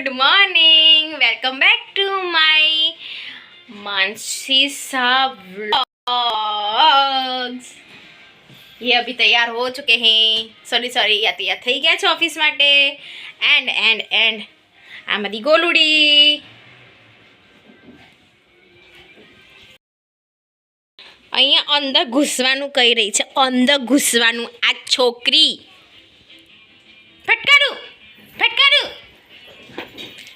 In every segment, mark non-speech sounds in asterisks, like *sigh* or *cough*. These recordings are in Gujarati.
good morning welcome back to my Mansisa vlogs ये अभी तैयार हो चुके हैं सॉरी सॉरी या तैयार થઈ ગયા છે ઓફિસ માટે એન્ડ એન્ડ એન્ડ આ મારી ગોલુડી અહીંયા અંદર ઘૂસવાનું કહી રહી છે અંદર ઘૂસવાનું આ છોકરી ફટકારું ફટકારું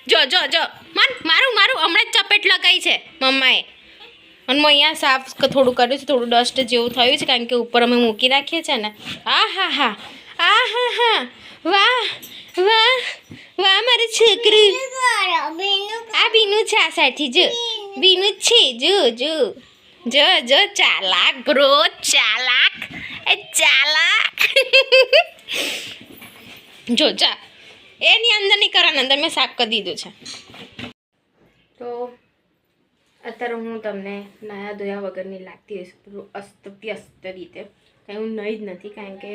જો જો જો. માર મારું મારું હમણાં જ ચપેટ લગાઈ છે, મમ્માએ. અને હું અહીંયા સાફ થોડું કર્યું છે, થોડું ડસ્ટ જેવું થયું છે, કારણ કે ઉપર અમે મૂકી રાખીએ છીએ ને. આ હા હા. આ હા હા. વાહ વાહ વાહ, મારું છોકરી. આ બીનું છે આ સાથી, જો. બીનું છે, જો જો. જો જો, ચાલાક બ્રો ચાલાક. એ ચાલાક. *laughs* જો, જા. એની અંદર નહીં અંદર મેં સાફ કરી દીધું છે. તો અત્યારે હું તમને નાયા ધોયા વગરની લાગતી હશે પૂરું અસ્ત વ્યસ્ત રીતે. કંઈ હું નહીં જ નથી, કારણ કે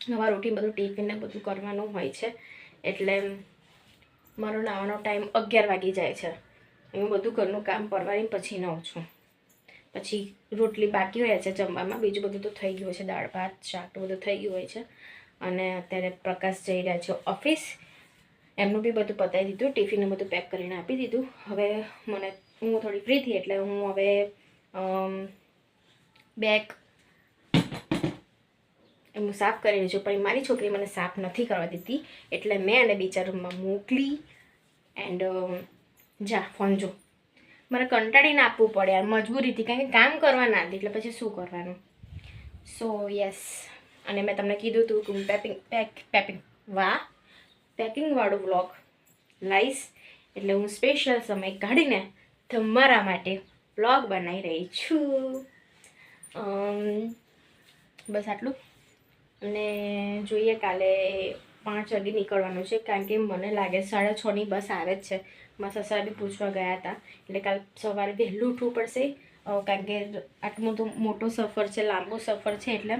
નવા રોટી બધું ટિફિનને બધું કરવાનું હોય છે. એટલે મારો નાવાનો ટાઈમ અગિયાર વાગી જાય છે. હું બધું ઘરનું કામ પરવારીને પછી નાઉં છું. પછી રોટલી બાકી હોય છે જમવામાં, બીજું બધું તો થઈ ગયું હોય છે, દાળ ભાત, શાક બધું થઈ ગયું હોય છે. અને અત્યારે પ્રકાશ જઈ રહ્યા છે ઓફિસ એમનું બી બધું પતાવી દીધું ટિફિનને બધું પેક કરીને આપી દીધું. હવે મને, હું થોડી ફ્રી થઈ એટલે હું હવે બેગ હું સાફ કરી રહી છું પણ મારી છોકરી મને સાફ નથી કરવા દીધી. એટલે મેં એને બીજા રૂમમાં મોકલી એન્ડ જા ફોન જો. મારે કંટાળીને આપવું પડે મજબૂરીથી, કારણ કે કામ કરવા ના દે, એટલે પછી શું કરવાનું? સો યસ અને મેં તમને કીધું હતું કે હું પેપિંગ પેક પેપિંગ વાહ પેકિંગવાળું વ્લોગ લાઈશ. એટલે હું સ્પેશિયલ સમય કાઢીને તમારા માટે વ્લોગ બનાવી રહી છું. બસ આટલું. અને જોઈએ કાલે પાંચ વાગે નીકળવાનું છે કારણ કે મને લાગે સાડા છની બસ આવે જ છે. મારા સસરા બી પૂછવા ગયા હતા. એટલે કાલ સવારે વહેલું ઉઠવું પડશે. કારણ કે આટલું મોટો સફર છે, લાંબો સફર છે, એટલે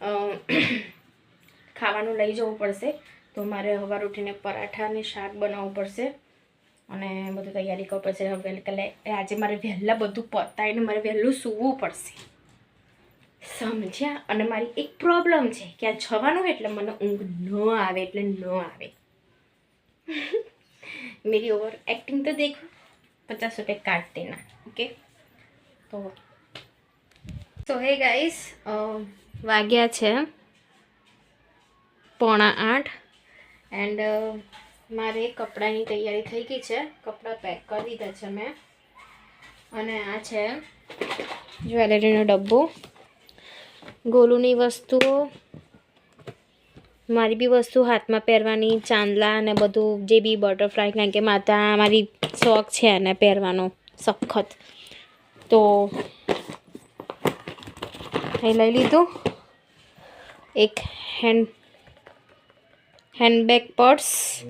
*coughs* ખાવાનું લઈ જવું પડશે. તો મારે હવાર ઉઠીને પરાઠા અને શાક બનાવવું પડશે. અને બધું તૈયારી કરવું પડશે. હવે એટલે આજે મારે વહેલા બધું પતાવીને મારે વહેલું સૂવું પડશે. સમજ્યા? અને મારી એક પ્રોબ્લેમ છે કે આ જવાનું એટલે મને ઊંઘ ન આવે, એટલે ન આવે. *laughs* મેરી ઓવર એક્ટિંગ તો દેખ. પચાસ રૂપિયા કાટ દેના ઓકે તો સો હે ગાઈસ વાગ્યા છે. પોણા આઠ. એન્ડ મારે કપડાની તૈયારી થઈ ગઈ છે. કપડાં પેક કરી દીધા છે મેં. અને આ છે જ્વેલરીનો ડબ્બો. ગોલુની વસ્તુઓ. મારી બી વસ્તુ હાથમાં પહેરવાની, ચાંદલા અને બધું જે બી બટરફ્લાય કારણ કે માતા, મારી શોખ છે એને પહેરવાનો, સખત. તો એ લઈ લીધું. એક હેન્ડ હેન્ડબેગ પર્સ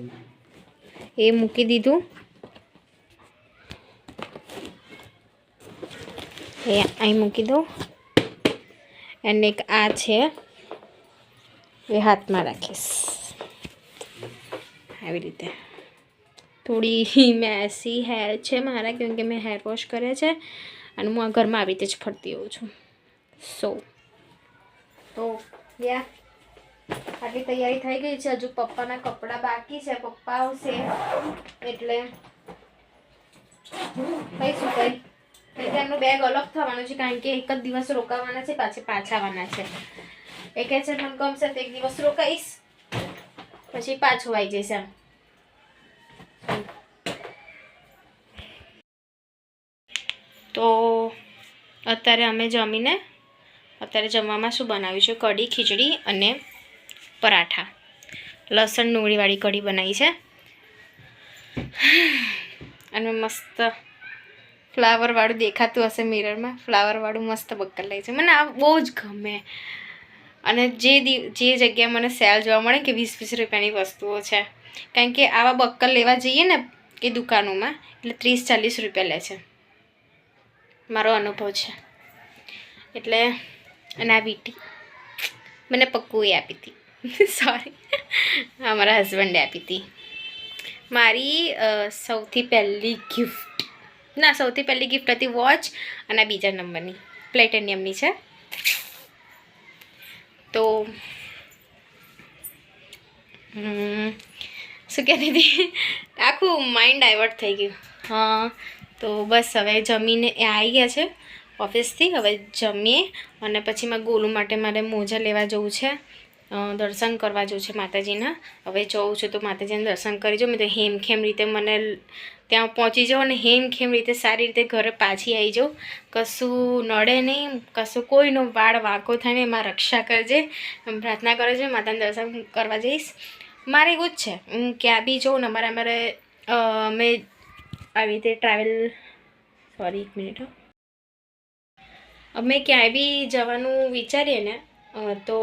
એ મૂકી દીધું. એ અહીં મૂકી દઉં. અને એક આ છે, એ હાથમાં રાખીશ. આવી રીતે. થોડી મેસી હેર છે મારા, કેમ કે મેં હેર વોશ કર્યા છે અને હું આ ઘરમાં આવી રીતે જ ફરતી હોઉં છું. સો તો, યા. આટલી તૈયારી થઈ ગઈ છે. હજુ પપ્પાના કપડાં બાકી છે. પપ્પા આવશે એટલે કહીશું કઈ એટલે એમનું બેગ અલગ થવાનું છે કારણ કે એક જ દિવસ રોકાવાના છે, પાછી પાછા આવવાના છે. એ કહે છે, મને ગમશે તો એક દિવસ રોકાઈશ. પછી પાછું આવી જઈશ એમ. તો, અત્યારે અમે જમીને અત્યારે જમવામાં શું બનાવ્યું છે? કઢી, ખીચડી અને પરાઠા. લસણ, ડુંગળીવાળી કઢી બનાવી છે. અને મસ્ત ફ્લાવરવાળું દેખાતું હશે મિરરમાં ફ્લાવરવાળું મસ્ત બક્કર લે છે. મને આ બહુ જ ગમે. અને જે જે જગ્યાએ મને સેલ જોવા મળે કે વીસ વીસ રૂપિયાની વસ્તુઓ છે. કારણ કે આવા બક્કર લેવા જઈએ ને એ દુકાનોમાં, એટલે ત્રીસ, ચાલીસ રૂપિયા લે છે. મારો અનુભવ છે. એટલે અને આ વીટી મને પક્કું આપી હતી. સોરી અમારા હસબન્ડે આપી હતી. મારી સૌથી પહેલી ગિફ્ટ ના, સૌથી પહેલી ગિફ્ટ હતી વોચ અને બીજા નંબરની. પ્લેટેનિયમની છે. તો શું કહેતી હતી આખું માઇન્ડ ડાયવર્ટ થઈ ગયું. હા, તો બસ હવે જમીને એ આવી ગયા છે. ઓફિસથી હવે જમીએ અને પછી મારે ગોલું માટે મારે મોજા લેવા જવું છે. દર્શન કરવા જવું છે માતાજીના. હવે જવું છું તો માતાજીના દર્શન કરી જાઉં મેં તો હેમખેમ રીતે મને ત્યાં પહોંચી જાઉં અને હેમખેમ રીતે સારી રીતે ઘરે પાછી આવી જાઉં કશું નડે નહીં, કશું કોઈનો વાળ વાંકો થાય નહીં, એમાં રક્ષા કરજે. પ્રાર્થના કરે માતાને દર્શન કરવા જઈશ. મારે એવું જ છે, હું ક્યાં બી જાઉં ને અમારે અમારે મેં આવી રીતે ટ્રાવેલ સોરી એક મિનિટ. અમે ક્યાંય બી જવાનું વિચારીએ ને તો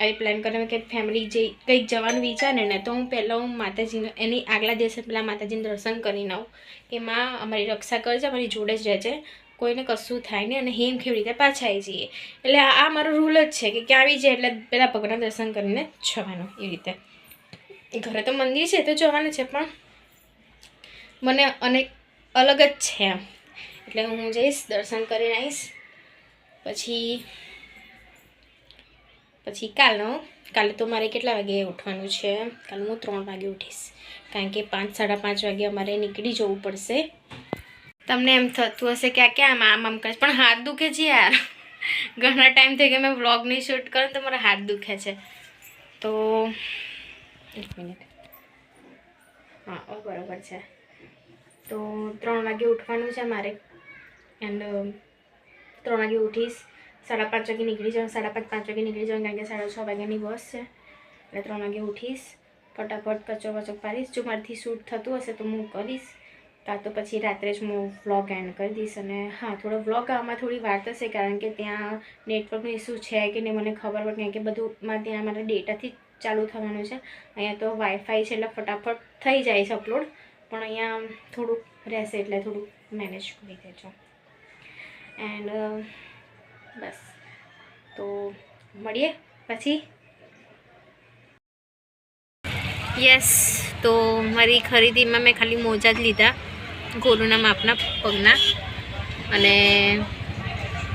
આવી પ્લાન કરીને કે ફેમિલી જે કંઈક જવાનું વિચારે ને, તો હું પહેલાં હું માતાજીને, એની આગલા દિવસે પહેલાં માતાજીનું દર્શન કરીને આવું કે માં અમારી રક્ષા કરજે, અમારી જોડે જ રહેજે, કોઈને કશું થાય નહીં અને હેમ કેવી રીતે પાછા આવી જઈએ. એટલે આ આ મારો રૂલ જ છે કે ક્યાં આવી જાય એટલે પહેલાં ભગવાનના દર્શન કરીને જવાનું એ રીતે. ઘરે તો મંદિર છે તો જવાનું છે, પણ મને અનેક અલગ જ છે એમ. એટલે હું જઈશ, દર્શન કરીને આવીશ. પછી પછી કાલનો કાલે તો મારે કેટલા વાગે ઉઠવાનું છે? કાલે હું ત્રણ વાગે ઉઠીશ. કારણ કે પાંચ, સાડા પાંચ વાગે અમારે નીકળી જવું પડશે. તમને એમ થતું હશે કે આ કેમ આમ આમ કરે પણ હાથ દુખે છે યાર. ઘણા ટાઈમ થઈ ગયા મેં વ્લોગ નહીં શૂટ કરું તો મારા હાથ દુખે છે. તો, એક મિનિટ હા બરાબર છે. તો ત્રણ વાગે ઉઠવાનું છે મારે. એન્ડ ત્રણ વાગે ઉઠીશ સાડા પાંચ વાગે નીકળી જાઉં સાડા પાંચ પાંચ વાગે નીકળી જાઉં કારણ કે સાડા છ વાગ્યાની બસ છે એટલે ત્રણ વાગે ઉઠીશ ફટાફટ કચો વચો પાડીશ જો મારાથી શૂટ થતું હશે તો હું કરીશ કાં તો પછી રાત્રે જ હું વ્લોગ એન્ડ કરી દઈશ અને હા થોડો વ્લોગ આવવામાં થોડી વાર થશે કારણ કે ત્યાં નેટવર્કનો ઇસ્યુ છે કે નહીં મને ખબર પડે કે બધું માં ત્યાં મારા ડેટાથી જ ચાલુ થવાનું છે અહીંયા તો વાઈફાઈ છે એટલે ફટાફટ થઈ જાય છે અપલોડ પણ અહીંયા થોડુંક રહેશે એટલે થોડુંક મેનેજ કરી દેજો એન્ડ બસ. તો મળીએ પછી. યસ, તો મારી ખરીદીમાં મેં ખાલી મોજા જ લીધા. ગોલુના માપના પગના. અને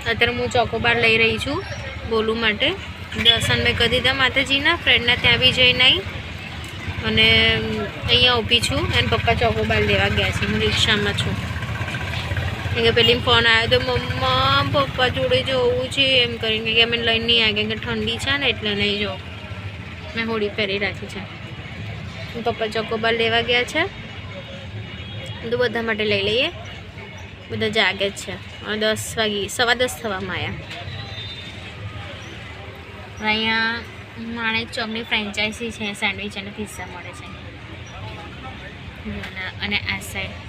અત્યારે હું ચોકોબાર લઈ રહી છું ગોલુ માટે. દર્શન મેં કરી દીધા માતાજીના, ફ્રેન્ડના ત્યાં બી જઈને આવી અને અહીંયા ઊભી છું. અને પપ્પા ચોકોબાર લેવા ગયા છે. હું રિક્ષામાં છું. કે પેલી ફોન આવ્યો તો મમ્મા, પપ્પા જોડે જવું છે, એમ કરીને કે અમે લઈને નહીં આવ્યા કે ઠંડી છે ને એટલે નહીં જવું મેં હોળી પહેરી રાખી છે. પપ્પા ચોકોબાર લેવા ગયા છે. તો બધા માટે લઈ લઈએ. બધા જાગે જ છે. દસ વાગી, સવા દસ થવામાં આવ્યા અહીંયા માણેક ચોકની ફ્રેન્ચાઇઝી છે સેન્ડવિચ અને પિઝા મળે છે. અને આ સાઈડ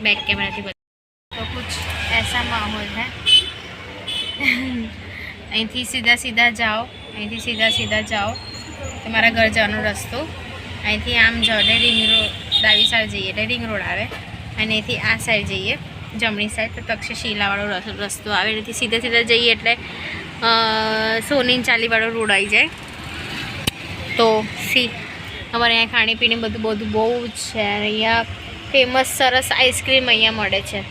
बैक कैमरा थी तो कुछ ऐसा माहौल है અહીંથી સીધા સીધા જાઓ અહીંથી સીધા સીધા જાઓ તમારા ઘર જવાનો રસ્તો અહીંથી આમ જાઓ એટલે રિંગ રોડ ડાબી સાઈડ જઈએ એટલે રિંગ રોડ આવે અને અહીંથી આ સાઈડ જઈએ જમણી સાઈડ તો તક્ષશિલાવાળો રસ- રસ્તો આવે એનાથી સીધા સીધા જઈએ એટલે અ, સોની ચાલીવાળો રોડ આવી જાય તો સી અમારે અહીંયા ખાણીપીણી બધું બધું બહુ જ છે અને અહીંયા ફેમસ સરસ આઈસ્ક્રીમ અહીંયા મળે છે.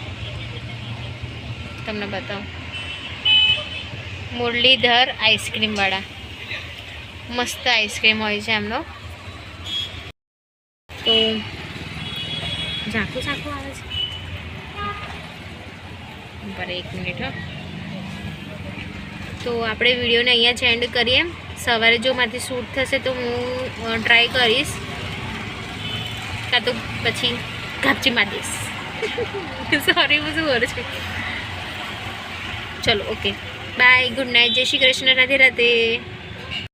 તમને બતાવું. મુરલીધર આઈસ્ક્રીમવાળા મસ્ત આઈસ્ક્રીમ હોય છે એમનો. તો ઝાંખું ઝાંખું આવે છે. પર એક મિનિટ હો. તો આપણે વિડીયોને અહીંયા જ એન્ડ કરીએ. સવારે જો મારાથી શૂટ થશે તો હું ટ્રાય કરીશ. કાં તો પછી ગાપચી માર દઈશ સોરી હું શું કરું છું ચલો ઓકે બાય ગુડ નાઇટ જય શ્રી કૃષ્ણ રાધે રાધે